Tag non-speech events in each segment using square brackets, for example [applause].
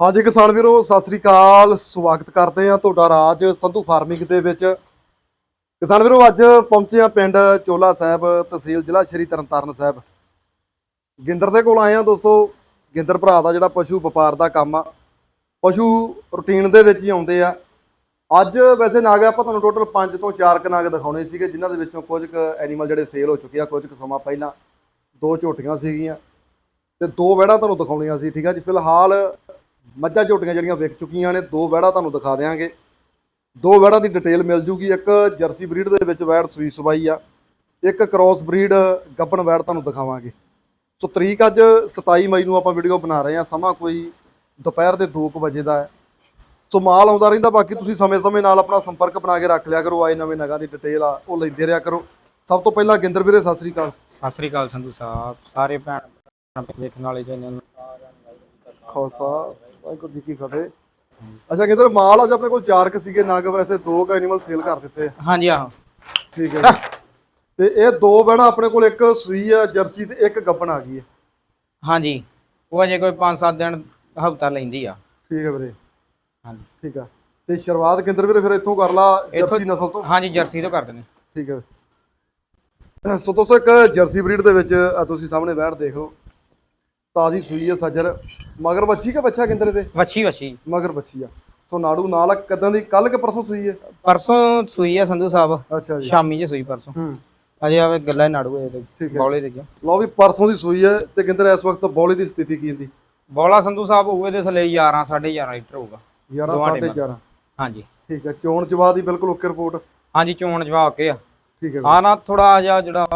ਹਾਂਜੀ ਕਿਸਾਨ ਵੀਰੋ, ਸਤਿ ਸ੍ਰੀ ਅਕਾਲ। ਸਵਾਗਤ ਕਰਦੇ ਆ ਤੁਹਾਡਾ ਰਾਜ ਸੰਧੂ ਫਾਰਮਿੰਗ ਦੇ ਵਿੱਚ। ਕਿਸਾਨ ਵੀਰੋ, ਅੱਜ ਪਹੁੰਚੇ ਆ ਪਿੰਡ ਚੋਲਾ ਸਾਹਿਬ, ਤਹਿਸੀਲ ਜ਼ਿਲ੍ਹਾ ਸ਼੍ਰੀ ਤਰਨਤਾਰਨ ਸਾਹਿਬ। ਗਿੰਦਰ ਦੇ ਕੋਲ ਆਏ ਆ ਦੋਸਤੋ। ਗਿੰਦਰ ਭਰਾ ਦਾ ਜਿਹੜਾ ਪਸ਼ੂ ਵਪਾਰ ਦਾ ਕੰਮ ਆ। ਪਸ਼ੂ ਰੂਟੀਨ ਦੇ ਵਿੱਚ ਹੀ ਆਉਂਦੇ ਆ। ਅੱਜ ਵੈਸੇ ਨਾਗ ਆਪਾਂ ਤੁਹਾਨੂੰ ਟੋਟਲ 5 ਤੋਂ 4 ਕ ਨਾਗ ਦਿਖਾਉਣੇ ਸੀਗੇ, ਜਿਨ੍ਹਾਂ ਦੇ ਵਿੱਚੋਂ ਕੁਝ ਕੁ ਐਨੀਮਲ ਜਿਹੜੇ ਸੇਲ ਹੋ ਚੁੱਕੇ ਆ, ਕੁਝ ਕੁ ਸਮਾਂ ਪਹਿਲਾਂ। ਦੋ ਝੋਟੀਆਂ ਸੀਗੀਆਂ। ਤੇ ਦੋ ਵਹਿੜਾਂ ਤੁਹਾਨੂੰ ਦਿਖਾਉਣੀਆਂ ਸੀ, ਠੀਕ ਆ ਜੀ। ਫਿਲਹਾਲ ਮੱਝਾਂ ਝੋਟੀਆਂ ਜਿਹੜੀਆਂ ਵਿਕ ਚੁੱਕੀਆਂ ਨੇ ਦੋ ਵਹਿੜਾਂ ਤੁਹਾਨੂੰ ਦਿਖਾ ਦਿਆਂਗੇ। ਦੋ ਵਹਿੜਾਂ ਦੀ ਡਿਟੇਲ ਮਿਲ ਜੂਗੀ ਇੱਕ ਜਰਸੀ ਬਰੀਡ ਦੇ ਵਿੱਚ ਵੈੜ ਸੂਈ ਸਵਾਈ ਆ ਇੱਕ ਕ੍ਰਾਸ ਬਰੀਡ ਗੱਬਣ ਵੈੜ ਤੁਹਾਨੂੰ ਦਿਖਾਵਾਂਗੇ। ਸੋ ਤਰੀਕ ਅੱਜ 27 ਮਈ ਨੂੰ ਆਪਾਂ ਵੀਡੀਓ ਬਣਾ ਰਹੇ ਹਾਂ ਸਮਾਂ ਕੋਈ ਦੁਪਹਿਰ ਦੇ 2 ਵਜੇ ਦਾ ਹੈ। ਸੋ ਮਾਲ ਆਉਂਦਾ ਰਹਿੰਦਾ ਬਾਕੀ ਤੁਸੀਂ ਸਮੇਂ-ਸਮੇਂ ਨਾਲ ਆਪਣਾ ਸੰਪਰਕ ਬਣਾ ਕੇ ਰੱਖ ਲਿਆ ਕਰੋ ਆਏ ਨਵੇਂ ਨਗਾਂ ਦੀ ਡਿਟੇਲ ਆ ਉਹ ਲੈਂਦੇ ਰਿਹਾ ਕਰੋ। ਸਭ ਤੋਂ ਪਹਿਲਾਂ ਗਿੰਦਰ ਵੀਰੇ ਸਤਿ ਸ੍ਰੀ ਅਕਾਲ। ਸਤਿ ਸ੍ਰੀ ਅਕਾਲ ਸੰਧੂ ਸਾਹਿਬ ਸਾਰੇ ਭੈਣ ਦੇਖਣ ਵਾਲੇ ਚੈਨਲ ਨੂੰ ਖਾਲਸਾ ਵਾਹਿਗੁਰੂ ਜੀ ਕੀ ਫਤਿਹ ਅੱਛਾ ਗਿੰਦਰ ਮਾਲ ਅੱਜ ਆਪਣੇ ਕੋਲ ਚਾਰ ਕ ਸੀਗੇ ਨਗ ਵੈਸੇ ਦੋ ਕ ਐਨੀਮਲ ਸੇਲ ਕਰ ਦਿੱਤੇ। ਹਾਂਜੀ ਆਹੋ। ਠੀਕ ਹੈ ਜੀ। ਤੇ ਇਹ ਦੋ ਬੈਣਾ ਆਪਣੇ ਕੋਲ ਇੱਕ ਸੂਈ ਆ ਜਰਸੀ ਤੇ ਇੱਕ ਗੱਬਣ ਆ ਗਈ ਹੈ। ਹਾਂਜੀ। ਉਹ ਅਜੇ ਕੋਈ 5-7 ਦਿਨ ਹਫਤਾ ਲੈਂਦੀ ਆ। ਠੀਕ ਹੈ ਵੀਰੇ। ਹਾਂਜੀ। ਠੀਕ ਆ। ਤੇ ਸ਼ੁਰੂਆਤ ਗਿੰਦਰ ਵੀਰੇ? ਫਿਰ ਇੱਥੋਂ ਕਰ ਲਾ ਇੱਥੋਂ- ਜਰਸੀ ਨਸਲ ਤੋਂ। ਹਾਂਜੀ ਜਰਸੀ ਤੋਂ ਕਰ ਦਿੰਦੇ। ਠੀਕ ਹੈ। ਸੋ ਦੋਸਤੋ ਇੱਕ ਜਰਸੀ ਬਰੀਡ ਦੇ ਵਿੱਚ ਤੁਸੀਂ ਸਾਹਮਣੇ ਬੈਠ ਦੇਖੋ ਤਾਜ਼ੀ ਸੂਈ ਹੈ ਸੱਜਰ। ਮਗਰ ਬੱਚੀ ਕਿ ਬੱਚਾ ਗਿੰਦਰ ਦੇ ਵੱਛੀ ਵੱਛੀ। ਮਗਰ ਬੱਚੀ ਆ। ਸੋ ਨਾੜੂ ਨਾਲ ਆ, ਕਦੋਂ ਦੀ ਕੱਲ ਕਿ ਪਰਸੋਂ ਸੂਈ ਹੈ ਪਰਸੋਂ ਸੂਈ ਆ ਸੰਧੂ ਸਾਹਿਬ। ਅੱਛਾ ਜੀ। ਸ਼ਾਮੀ ਜੇ ਸੂਈ ਪਰਸੋਂ। ਹੂੰ। ਅਜੇ ਆਵੇ ਗੱਲਾਂ ਹੀ ਨਾੜੂ ਇਹਦੇ ਠੀਕ ਹੈ। ਬੌਲੇ ਦੇ ਗਿਆ ਲਓ ਵੀ ਪਰਸੋਂ ਦੀ ਸੂਈ ਹੈ ਤੇ ਗਿੰਦਰ ਇਸ ਵਕਤ ਬੌਲੇ ਦੀ ਸਥਿਤੀ ਕੀ ਹੁੰਦੀ? ਬੌਲਾ ਸੰਧੂ ਸਾਹਿਬ ਹੋਊ ਇਹਦੇ ਥੱਲੇ 11 11.5 ਲੀਟਰ ਹੋਊਗਾ। 11 ਦੋਵਾਂ 11.5 ਹਾਂਜੀ। ਠੀਕ ਹੈ। ਚੋਣ ਜਵਾਬ ਦੀ ਬਿਲਕੁਲ ਓਕੇ ਰਿਪੋਰਟ। ਹਾਂਜੀ ਚੋਣ ਜਵਾਬ ਕੇ ਆ। ਠੀਕ ਹੈ ਆ ਨਾ ਥੋੜਾ ਜਿਹਾ ਜਿਹੜਾ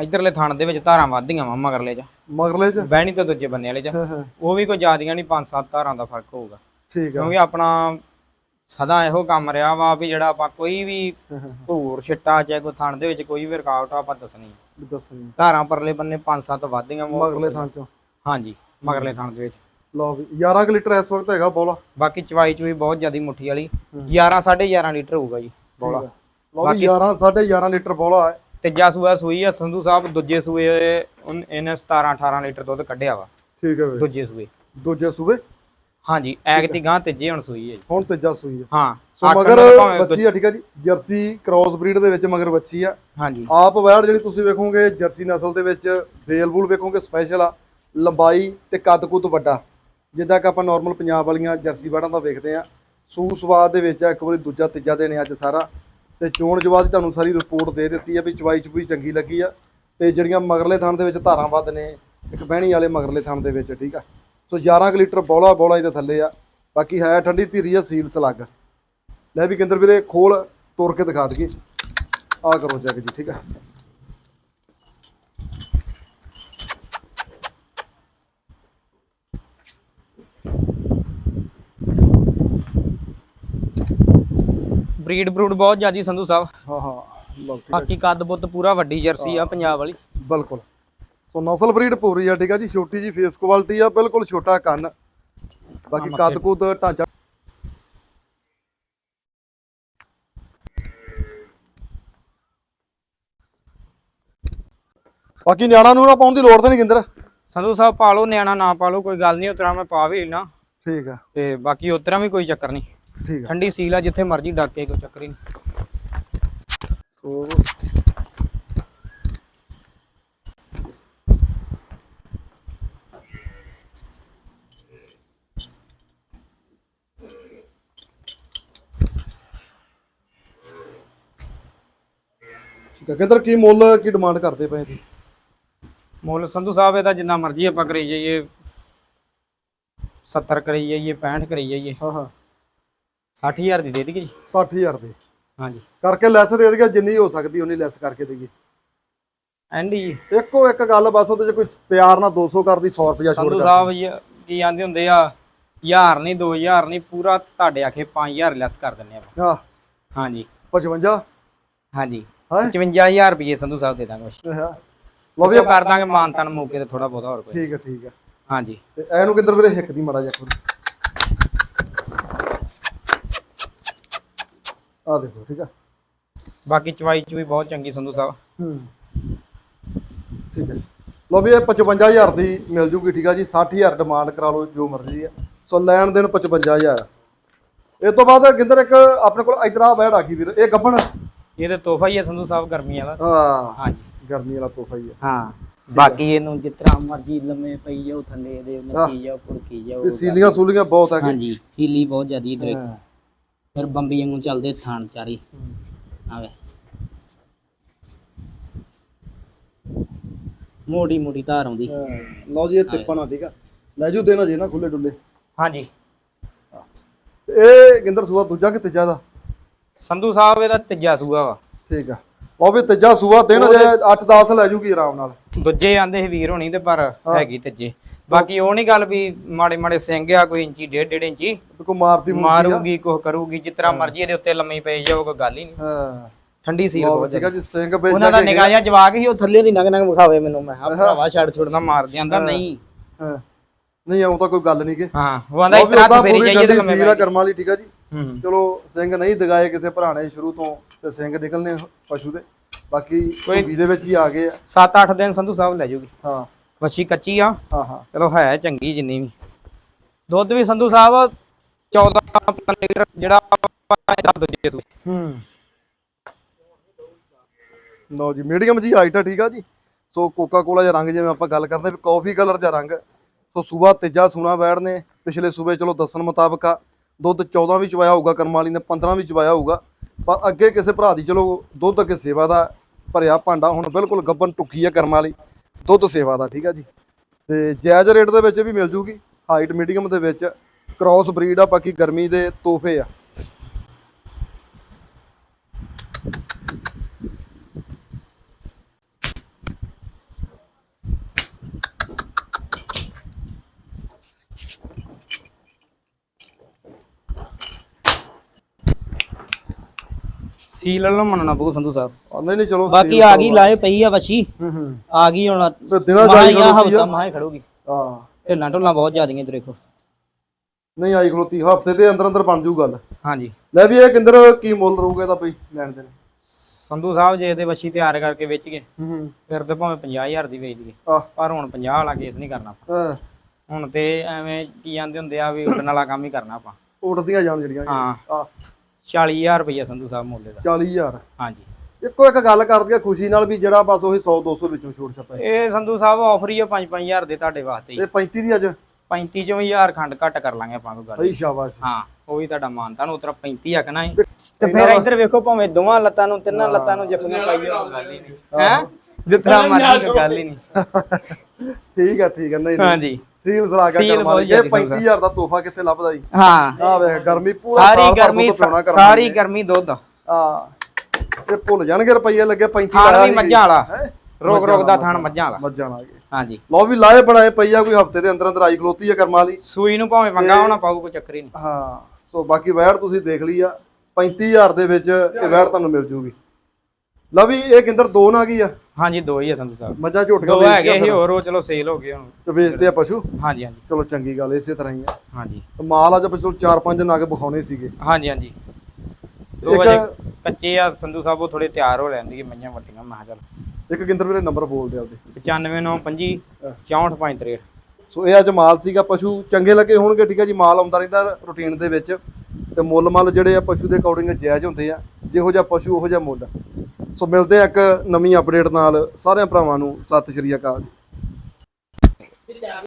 ਇਧਰਲੇ ਥਣ ਦੇ ਵਿੱਚ ਧਾਰਾਂ ਵੱਧਦੀਆਂ ਵਾ ਮਗਰਲੇ ਚ। ਮਗਰਲੇ ਚ? ਬਹਿਣੀ ਤੋਂ ਦੂਜੇ ਬੰਨੇ ਵਾਲੇ ਚ। ਉਹ ਵੀ ਕੋਈ ਜ਼ਿਆਦੀਆਂ ਨਹੀਂ 5-7 ਧਾਰਾਂ ਦਾ ਫ਼ਰਕ ਹੋਊਗਾ। ਠੀਕ ਆ। ਕਿਉਂਕਿ ਆਪਣਾ ਸਦਾ ਇਹੋ ਕੰਮ ਰਿਹਾ ਵਾ ਵੀ ਜਿਹੜਾ ਆਪਾਂ ਕੋਈ ਵੀ ਹਾਂ, ਹਾਂ, ਭੂਰ ਛਿੱਟਾ ਚਾਹੇ ਕੋਈ ਥਣ ਦੇ ਵਿੱਚ ਕੋਈ ਵੀ ਰੁਕਾਵਟ ਆਪਾਂ ਦੱਸਣੀ ਦੱਸਣੀ ਧਾਰਾਂ ਪਰਲੇ ਬੰਨੇ 5-7 ਵੱਧਦੀਆਂ ਵਾ। ਮਗਰਲੇ ਥਾਂ ਚੋਂ? ਹਾਂਜੀ ਮਗਰਲੇ ਥਣ ਦੇ ਵਿੱਚ। ਲਓ ਵੀ 11 ਕੁ ਲੀਟਰ ਇਸ ਵਕਤ ਹੈਗਾ ਬੋਲਾ। ਬਾਕੀ ਚਵਾਈ ਚੂਈ ਬਹੁਤ ਜ਼ਿਆਦੀ ਮੁੱਠੀ ਵਾਲੀ। ਹੂੰ। 11 11.5 ਲੀਟਰ ਹੋਊਗਾ ਜੀ ਬੋਲਾ। ਲਓ ਵੀ 11 11.5 ਲੀਟਰ ਬੋਲਾ ਹੈ। ਤੀਜਾ ਸੂਆ ਸੂਈ ਆ ਸੰਧੂ ਸਾਹਿਬ ਦੂਜੇ ਸੂਏ ਉਨ- ਇਹਨੇ 17 18 ਲੀਟਰ ਦੁੱਧ ਕੱਢਿਆ ਵਾ। ਠੀਕ ਹੈ ਵੀਰੇ। ਦੂਜੇ ਸੂਏ। ਦੂਜੇ ਸੂਬੇ ਹਾਂਜੀ ਐਗਤੀ ਗਾਂ ਤੀਜੇ ਹੁਣ ਸੂਈ ਹੈ ਜੀ। ਹੁਣ ਤੀਜਾ ਸੂਈ ਹੈ ਹਾਂ ਸੋ ਅੱਠ ਮਗਰ ਭਾਵੇਂ ਬੱਚੀ ਆ ਠੀਕ ਹੈ ਜੀ? ਜਰਸੀ ਕ੍ਰਾਸ ਬਰੀਡ ਦੇ ਵਿੱਚ ਮਗਰ ਬੱਚੀ ਆ। ਹਾਂਜੀ। ਆਪ ਵੈੜ ਜਿਹੜੀ ਤੁਸੀਂ ਵੇਖੋਗੇ ਜਰਸੀ ਨਸਲ ਦੇ ਵਿੱਚ ਬੇਲ ਬੂਲ ਵੇਖੋਗੇ ਸਪੈਸ਼ਲ ਆ ਲੰਬਾਈ ਤੇ ਕੱਦ ਕੁੱਦ ਵੱਡਾ। ਜਿੱਦਾਂ ਕਿ ਆਪਾਂ ਨਾਰਮਲ ਪੰਜਾਬ ਵਾਲੀਆਂ ਜਰਸੀ ਵੈੜਾਂ ਦਾ ਵੇਖਦੇ ਆ। ਸੂ ਸਵਾਦ ਦੇ ਵਿੱਚ ਆ ਇੱਕ ਵਾਰੀ ਦੂਜਾ ਤੀਜਾ ਦਿਨ ਆ ਅੱਜ ਸਾਰਾ। ਤੇ ਚੋਣ ਜਵਾਬ ਦੀ ਤੁਹਾਨੂੰ ਸਾਰੀ ਰਿਪੋਰਟ ਦੇ ਦਿੱਤੀ ਆ ਵੀ ਚਵਾਈ ਚੁਪਈ ਚੰਗੀ ਲੱਗੀ ਆ। ਤੇ ਜਿਹੜੀਆਂ ਮਗਰਲੇ ਥਣ ਦੇ ਵਿੱਚ ਧਾਰਾਂ ਵੱਧ ਨੇ, ਇੱਕ ਬਹਿਣੀ ਵਾਲੇ ਮਗਰਲੇ ਥਣ ਦੇ ਵਿੱਚ, ਠੀਕ ਆ? ਸੋ 11 ਕੁ ਲੀਟਰ ਬੌਲਾ ਬੌਲਾ ਇਹਦੇ ਥੱਲੇ ਆ। ਬਾਕੀ ਹੈ ਠੰਡੀ ਧੀਰੀ ਆ, ਸੀਲ ਸਲੱਗ। ਲੈ ਵੀ ਕਿੰਦਰ ਵੀਰੇ, ਖੋਲ ਤੋੜ ਕੇ ਦਿਖਾ ਦਈਏ। ਆ ਕਰੋ ਚੈੱਕ ਜੀ, ਠੀਕ ਆ? ਬਰੀਡ ਬਰੂਡ ਬਹੁਤ ਜ਼ਿਆਦੀ ਸੰਧੂ ਸਾਹਿਬ। ਹਾਂ ਹਾਂ ਲਓ ਠੀਕ ਆ ਬਾਕੀ ਕੱਦ ਬੁੱਤ ਪੂਰਾ ਵੱਡੀ ਜਰਸੀ ਆ ਪੰਜਾਬ ਵਾਲੀ। ਬਿਲਕੁਲ। ਸੋ ਨਸਲ ਬਰੀਡ ਪੂਰੀ ਆ ਠੀਕ ਆ ਜੀ? ਛੋਟੀ ਜੀ ਫੇਸ ਕੁਆਲਿਟੀ ਆ ਬਿਲਕੁਲ ਛੋਟਾ ਕੰਨ। ਬਾਕੀ ਕੱਦ ਕੁੱਦ ਢਾਂਚਾ ਬਾਕੀ ਨਿਆਣਾ ਨੂੰ ਨਾ ਪਾਉਣ ਦੀ ਲੋੜ ਤਾਂ ਨਹੀਂ ਗਿੰਦਰ। ਸੰਧੂ ਸਾਹਿਬ ਪਾ ਲਓ ਨਿਆਣਾ ਨਾ ਪਾ ਲਓ ਕੋਈ ਗੱਲ ਨਹੀਂ ਉਤਰਾ ਮੈਂ ਪਾ ਵੀ ਲੈਣਾ। ਠੀਕ ਆ। ਤੇ ਬਾਕੀ ਉਤਰਾ ਵੀ ਕੋਈ ਚੱਕਰ ਨਹੀਂ। ਠੀਕ ਆ। ਠੰਡੀ ਸੀਲ ਆ ਜਿੱਥੇ ਮਰਜ਼ੀ ਡਾਕੇ ਕੋਈ ਚੱਕਰ ਹੀ ਨਹੀਂ। ਸੋ ਠੀਕ ਆ। ਕਿੰਦਰ ਕੀ ਮੁੱਲ ਕੀ ਡਿਮਾਂਡ ਕਰਦੇ ਪਏ ਜੀ? ਮੁੱਲ ਸੰਧੂ ਸਾਹਿਬ ਇਹਦਾ ਜਿੰਨਾ ਮਰਜ਼ੀ ਆਪਾਂ ਕਰੀ ਜਾਈਏ। 70 ਕਰੀ ਜਾਈਏ 65 ਕਰੀ ਜਾਈਏ। ਹਾਂ ਹਾਂ। 60000 ਦੀ ਦੇ ਦਈਏ ਜੀ। 60000 ਦੇ। ਹਾਂਜੀ। ਕਰਕੇ ਲੈਸ ਦੇ ਦੇਗਾ ਜਿੰਨੀ ਹੋ ਸਕਦੀ ਉਨੀ ਲੈਸ ਕਰਕੇ ਦੇਈਏ। ਐਂਡ ਇੱਕੋ ਇੱਕ ਗੱਲ ਬਸ ਉਹਦੇ ਚ ਕੋਈ ਪਿਆਰ ਨਾਲ 200 ਕਰਦੀ 100 ਰੁਪਿਆ ਛੋੜ ਕਰ ਸਾਹਿਬ ਜੀ ਕੀ ਆਂਦੇ ਹੁੰਦੇ ਆ ਹਜ਼ਾਰ ਨਹੀਂ 2000 ਨਹੀਂ ਪੂਰਾ ਤੁਹਾਡੇ ਆਖੇ 5000 ਲੈਸ ਕਰ ਦਿੰਨੇ ਆਪਾਂ ਹਾਂ। ਹਾਂਜੀ। 55 ਹਾਂਜੀ। ਹੈਂ? 55000 ਰੁਪਏ ਸੰਧੂ ਸਾਹਿਬ ਦੇ ਦਾਂਗੇ ਲਓ ਵੀ ਕਰ ਦਾਂਗੇ ਮਾਨਤਨ ਮੌਕੇ ਤੇ ਥੋੜਾ ਬਹੁਤਾ ਹੋਰ ਕੋਈ। ਠੀਕ ਹੈ ਠੀਕ ਹੈ। ਹਾਂਜੀ। ਤੇ ਇਹਨੂੰ ਕਿੰਦਰ ਵੀਰੇ ਹਿੱਕ ਦੀ ਮੜਾ ਜਾ ਆ ਦੇਖੋ ਠੀਕ ਆ? ਬਾਕੀ ਚਵਾਈ ਚ ਵੀ ਬਹੁਤ ਚੰਗੀ ਸੰਧੂ ਸਾਹਿਬ। ਹੂੰ। ਠੀਕ ਹੈ ਲੋ ਵੀ ਇਹ 55000 ਦੀ ਮਿਲ ਜੂਗੀ ਠੀਕ ਆ ਜੀ। 60000 ਡਿਮਾਂਡ ਕਰਾ ਲਓ ਜੋ ਮਰਜ਼ੀ ਆ। ਸੋ ਲੈਣ ਦੇਣ 55000 ਇਹ ਤੋਂ ਬਾਅਦ ਗਿੰਦਰ ਇੱਕ ਆਪਣੇ ਕੋਲ ਇਧਰ ਆ ਬੈੜ ਆ ਗਈ ਵੀਰ? ਇਹ ਗੱਬਣ। ਇਹ ਤੇ ਤੋਹਫਾ ਹੀ ਹੈ ਸੰਧੂ ਸਾਹਿਬ ਗਰਮੀ ਵਾਲਾ। ਹਾਂ। ਹਾਂਜੀ। ਗਰਮੀ ਵਾਲਾ ਤੋਹਫਾ ਹੀ ਆ। ਹਾਂ। ਬਾਕੀ ਇਹਨੂੰ ਤਰ੍ਹਾਂ ਮਰਜ਼ੀ ਲੰਮੇ ਪਈ ਜਾਓ ਥੱਲੇ ਦੇ ਨੱਚੀ ਜਾਓ ਪੁੜਕੀ ਜਾਓ ਸੀਲੀਆਂ ਸੂਲੀਆਂ ਬਹੁਤ ਆ ਹਾਂਜੀ ਸੀਲੀ ਬਹੁਤ ਜ਼ਿਆਦੀ ਇਧਰ ਹਾਂ। ਫਿਰ ਬੰਬੀ ਵਾਂਗੂ ਚੱਲਦੇ ਥਾਣ ਚਾਰੀ। ਆਵੇ। ਮੋੜੀ ਮੋੜੀ ਧਾਰ ਆਉਂਦੀ। ਲਓ ਜੀ ਇਹ ਤਿੱਪਣਾ ਠੀਕ ਆ। ਲੈ ਜੂ ਦੇਣਾ ਜੇ ਨਾ ਖੁੱਲੇ ਡੁੱਲੇ। ਹਾਂਜੀ। ਇਹ ਗਿੰਦਰ ਸੂਆ ਦੂਜਾ ਕਿ ਤੀਜਾ ਦਾ? ਸੰਧੂ ਸਾਹਿਬ ਇਹਦਾ ਤੀਜਾ ਸੂਆ ਵਾ। ਠੀਕ ਆ। ਉਹ ਵੀ ਤੀਜਾ ਸੂਆ ਦੇਣਾ ਜੇ 8-10 ਲੈ ਜੂਗੀ ਆਰਾਮ ਨਾਲ। ਦੂਜੇ ਆਂਦੇ ਸੀ ਵੀਰ ਹੋਣੀ ਤੇ ਪਰ ਹੈਗੀ ਤੀਜੇ। ਬਾਕੀ ਉਹ ਨਹੀਂ ਗੱਲ ਵੀ ਮਾੜੇ ਮਾੜੇ ਸਿੰਘ ਆ ਕੋਈ ਇੰਚੀ ਡੇਢ ਡੇਢ ਇੰਚੀ। ਕੋ ਮਾਰਦੀ ਮੁਰਦੀ ਆ। ਮਾਰੂਗੀ ਕੁਛ ਕਰੂਗੀ ਤਰ੍ਹਾਂ ਮਰਜ਼ੀ ਇਹਦੇ ਉੱਤੇ ਲੰਮੀ ਪਈ ਜਾਓ ਕੋਈ ਗੱਲ ਹੀ ਨਹੀਂ। ਹਾਂ। ਠੰਡੀ ਸੀਲ ਬਹੁਤ ਠੀਕ ਆ ਜੀ ਸਿੰਘ ਵੇਚ ਉਹਨਾਂ ਦਾ ਨਿਗਾਹ ਜਿਹਾ ਜਵਾਕ ਸੀ ਉਹ ਥੱਲੇ ਦੀ ਨਗ ਨਗ ਵਿਖਾਵੇ ਮੈਨੂੰ ਮੈਂ। ਕਿਹਾ ਭਰਾਵਾ ਛੱਡ ਛੁੱਟਦਾ ਮਾਰ ਦਿਆਂਦਾ ਨਹੀਂ। ਹਾਂ। ਨਹੀਂ ਤਾਂ ਕੋਈ ਗੱਲ ਨਹੀਂ ਕਿ ਹਾਂ ਉਹ ਆਂਦਾ ਉਹ ਇੱਕ ਵੀ ਰਾਤ ਉਹਦਾ ਫੇਰੀ ਪੂਰੀ ਜਾਈਏ ਤੇ ਠੰਡੀ ਲੰਮੇ ਸੀਲ ਆ ਪੈ ਕਰਮ ਵਾਲੀ ਠੀਕ ਆ ਜੀ। ਹੂੰ। ਚਲੋ ਸਿੰਘ ਨਹੀਂ ਦਗਾਏ ਕਿਸੇ ਭਰਾ ਨੇ ਸ਼ੁਰੂ ਤੋਂ ਤੇ ਸਿੰਘ ਨਿਕਲਨੇ ਪਸ਼ੂ ਦੇ। ਬਾਕੀ ਕੋਈ- ਧੂਗੀ ਦੇ ਵਿੱਚ ਹੀ ਆ ਗਏ ਆ। 7-8 ਦਿਨ ਸੰਧੂ ਸਾਹਿਬ ਲੈ ਜੂਗੀ। ਹਾਂ। ਵੱਛੀ ਕੱਚੀ ਆ। ਹਾਂ ਹਾਂ। ਚਲੋ ਹੈ ਚੰਗੀ ਜਿੰਨੀ ਵੀ। ਦੁੱਧ ਵੀ ਸੰਧੂ ਸਾਹਿਬ 14 ਲੀਟਰ ਜਿਹੜਾ ਇਹਦਾ ਦੂਜੇ ਸੂਏ ਹੂੰ। ਲਓ ਜੀ ਮੀਡੀਅਮ ਜੀ ਹਾਈਟ ਆ ਠੀਕ ਆ ਜੀ। ਸੋ ਕੋਕਾ ਕੋਲਾ ਜਿਹਾ ਰੰਗ ਜਿਵੇਂ ਆਪਾਂ ਗੱਲ ਕਰਦੇ ਵੀ ਕਾਫੀ ਕਲਰ ਜਿਹਾ ਰੰਗ। ਸੋ ਸੂਬਾ ਤੀਜਾ ਸੂਣਾ ਬੈੜ ਨੇ। ਪਿਛਲੇ ਸੂਬੇ ਚਲੋ ਦੱਸਣ ਮੁਤਾਬਕ ਆ ਦੁੱਧ 14 ਵੀ ਚਵਾਇਆ ਹੋਊਗਾ ਕਰਮ ਵਾਲੀ ਨੇ 15 ਵੀ ਚਵਾਇਆ ਹੋਊਗਾ। ਪਰ ਅੱਗੇ ਕਿਸੇ ਭਰਾ ਦੀ ਚਲੋ ਦੁੱਧ ਅੱਗੇ ਸੇਵਾ ਦਾ ਭਰਿਆ ਭਾਂਡਾ ਹੁਣ ਬਿਲਕੁਲ ਗੱਬਨ ਟੁੱਕੀ ਆ ਕਰਮ ਵਾਲੀ ਦੁੱਧ ਸੇਵਾ ਦਾ, ਠੀਕ ਆ ਜੀ। ਤੇ ਜਾਇਜ਼ ਰੇਟ ਦੇ ਵਿੱਚ ਵੀ ਮਿਲ ਜੂਗੀ, ਹਾਈਟ ਮੀਡੀਅਮ ਦੇ ਵਿੱਚ, ਕ੍ਰਾਸ ਬਰੀਡ ਆ, ਬਾਕੀ ਗਰਮੀ ਦੇ ਤੋਹਫੇ ਆ। ਸੀਲ ਵੱਲੋਂ ਮੰਨਣਾ ਪਊ ਸੰਧੂ ਸਾਹਿਬ। ਨਹੀਂ ਨਹੀਂ ਚਲੋ ਬਾਕੀ ਆ ਤਾਂ ਗਈ ਲਾਏ ਪਈ ਆ ਵੱਛੀ। ਹੂੰ ਹੂੰ। ਆ ਗਈ ਹੁਣ ਤੇ ਦਿਨਾਂ ਜਾਈ ਹਫਤਾ ਮਾਹੇ ਖੜੂਗੀ। ਹਾਂ। ਢਿੱਲਾਂ ਢੁੱਲਾਂ ਬਹੁਤ ਜ਼ਿਆਦੀਆਂ ਇੱਧਰ ਦੇਖੋ ਨਹੀਂ ਆਈ ਖਲੋਤੀ ਹਫ਼ਤੇ ਦੇ ਅੰਦਰ ਅੰਦਰ ਬਣ ਜੂ ਗੱਲ। ਹਾਂਜੀ। ਲੈ ਵੀ ਇਹ ਕਿੰਦਰ ਕੀ ਮੁੱਲ ਰਹੂਗਾ ਇਹਦਾ ਪਈ ਲੈਣ ਦੇ ਸੰਧੂ ਸਾਹਿਬ ਜੇ ਤੇ ਵੱਛੀ ਤਿਆਰ ਕਰਕੇ ਵੇਚ ਗਏ ਹੂੰ ਫਿਰ ਤੇ ਭਾਵੇਂ 50000 ਦੀ ਵੇਚ ਦਈਏ ਆਹ। ਪਰ ਹੁਣ 50 ਵਾਲਾ ਕੇਸ ਨਹੀਂ ਕਰਨਾ ਹਾਂ, ਹੁਣ ਤੇ ਐਵੇਂ ਕੀ ਜਾਂਦੇ ਹੁੰਦੇ ਆ ਵੀ ਉੱਡਣ ਵਾਲਾ ਕੰਮ ਹੀ ਕਰਨਾ ਆਪਾਂ। ਉੱਡਦੀਆਂ ਜਾਣ ਜਿਹੜੀਆਂ। ਹਾਂ। ਆ 40000 ਰੁਪਏ ਸੰਧੂ ਸਾਹਿਬ ਮੁੱਲ ਦਾ 40000 ਹਾਂਜੀ। ਇੱਕੋ ਇੱਕ ਗੱਲ ਕਰਦੀ ਆ ਖੁਸ਼ੀ ਨਾਲ ਵੀ ਜਿਹੜਾ ਬਸ ਉਹੀ 100 200 ਵਿੱਚੋਂ ਛੋੜ ਛਪਾ ਇਹ ਸੰਧੂ ਸਾਹਿਬ ਆਫਰ ਹੀ ਆ 5-5000 ਦੇ ਤੁਹਾਡੇ ਵਾਸਤੇ ਇਹ 35 ਦੀ ਅੱਜ? 35 ਚੋਂ 1000 ਖੰਡ ਘੱਟ ਕਰ ਲਾਂਗੇ ਆਪਾਂ ਕੋਈ ਗੱਲ ਸਹੀ ਸ਼ਾਬਾਸ਼। ਹਾਂ ਉਹ ਵੀ ਤੁਹਾਡਾ ਮਾਨਤਾ ਨੂੰ ਉਤਰਾ 35 ਆਖਣਾ ਹੈ ਤੇ ਫਿਰ ਇੱਧਰ ਵੇਖੋ ਭਾਵੇਂ ਦੋਵਾਂ ਲੱਤਾਂ ਨੂੰ ਤਿੰਨਾਂ ਲੱਤਾਂ ਨੂੰ ਜੱਫੀਆਂ ਪਾਈ ਜਾਓ ਗੱਲ ਹੀ ਨਹੀਂ। ਹੈ। ਜਿੱਤਰਾ ਮਰਜ਼ੀ ਗੱਲ ਹੀ ਨਹੀਂ। [laughs] ਠੀਕ ਆ ਠੀਕ ਆ ਨਹੀਂ ਹਾਂਜੀ ਸੀਲ ਸਲਾ ਕੇ ਸੀਲ ਕਰਮ ਬਹੁਤ ਵਾਲੀ ਇਹ ਜ਼ਿਆਦੀ 35000 ਦਾ ਤੋਹਫਾ ਕਿੱਥੇ ਲੱਭਦਾ ਜੀ? ਹਾਂ। ਆ ਵੇਖ ਗਰਮੀ ਪੂਰਾ ਸਾਰੀ ਗਰਮੀ ਸਾਰੀ ਵਾਲੀ। ਗਰਮੀ ਦੁੱਧ। ਆ ਇਹ ਭੁੱਲ ਜਾਣਗੇ ਰੁਪਈਏ ਲੱਗੇ 35 ਥਾਣ ਲਾਇਆ ਵੀ ਨੀ ਮੱਝਾਂ ਵਾਲਾ? ਰੋਕ ਰੋਕ ਦਾ ਥਾਣ ਮੱਝਾਂ ਵਾਲਾ। ਮੱਝਾਂ ਗਏ ਹਾਂਜੀ। ਲਓ ਵੀ ਲਾਏ ਬਣਾਏ ਪਈ ਆ ਕੋਈ ਹਫ਼ਤੇ ਦੇ ਅੰਦਰ ਅੰਦਰ ਆਈ ਖਲੋਤੀ ਆ ਕਰਮਾਂ ਵਾਲੀ। ਸੂਈ ਨੂੰ ਭਾਵੇਂ ਵੰਗਾ ਹੋਣਾ ਪਾਊ ਕੋਈ ਚੱਕਰ ਹੀ ਨਹੀਂ। ਹਾਂ। ਸੋ ਬਾਕੀ ਵੈੜ ਤੁਸੀਂ ਦੇਖ ਲਈ ਆ। 35000 ਦੇ ਵਿੱਚ ਇਹ ਵੈੜ ਤੁਹਾਨੂੰ ਮਿਲ ਜੂਗੀ। ਲਓ ਵੀ ਇਹ ਕਿੰਦਰ ਦੋ ਨਾ ਗਈ ਆ। ਹਾਂਜੀ ਦੋ ਹੀ ਆ ਸੰਧੂ ਸਾਹਿਬ। ਮੱਝਾਂ ਝੋਟੀਆਂ ਦੋ ਵੇਚ ਹੈਗੇ ਕੇ ਹੋਰ ਉਹ ਚਲੋ ਸੇਲ ਹੋ ਗਏ ਹੁਣ। ਤੇ ਵੇਚਦੇ ਆ ਪਸ਼ੂ। ਹਾਂਜੀ ਹਾਂਜੀ। ਚਲੋ ਚੰਗੀ ਗੱਲ ਇਸੇ ਤਰ੍ਹਾਂ ਹੀ ਆ। ਹਾਂਜੀ। ਤੇ ਮਾਲ ਅੱਜ ਚਲੋ ਚਾਰ ਪੰਜ ਨਗ ਵਿਖਾਉਣੇ ਸੀਗੇ। ਹਾਂਜੀ ਹਾਂਜੀ। ਦੋ ਇੱਕ ਵਜੇ ਕੱਚੇ ਆ ਸੰਧੂ ਸਾਹਿਬ ਉਹ ਥੋੜੇ ਤਿਆਰ ਹੋ ਲੈਂਦੀ ਮਈਆਂ ਵੱਡੀਆਂ ਮੈਂ ਕਿਹਾ ਇੱਕ ਕਿੰਦਰ ਵੀਰੇ ਨੰਬਰ ਬੋਲਦੇ ਆਪਦੇ। ਚੱਲ 95925 6453 ਸੋ ਇਹ ਅੱਜ ਮਾਲ ਸੀਗਾ ਪਸ਼ੂ ਚੰਗੇ ਲੱਗੇ ਹੋਣਗੇ ਠੀਕ ਹੈ ਜੀ ਮਾਲ ਆਉਂਦਾ ਰਹਿੰਦਾ ਰੂਟੀਨ ਦੇ ਵਿੱਚ। ਤੇ ਮੁੱਲ ਮੱਲ ਜਿਹੜੇ ਆ ਪਸ਼ੂ ਦੇ ਅਕੋਰਡਿੰਗ ਜਾਇਜ਼ ਹੁੰਦੇ ਆ ਜਿਹੋ ਜਿਹਾ ਪਸ਼ੂ ਉਹੋ ਜਿਹਾ ਮੁੱਲ। ਸੋ ਮਿਲਦੇ ਆ ਇੱਕ ਨਵੀਂ ਅਪਡੇਟ ਨਾਲ ਸਾਰਿਆਂ ਭਰਾਵਾਂ ਨੂੰ। ਸਤਿ ਸ਼੍ਰੀ ਅਕਾਲ।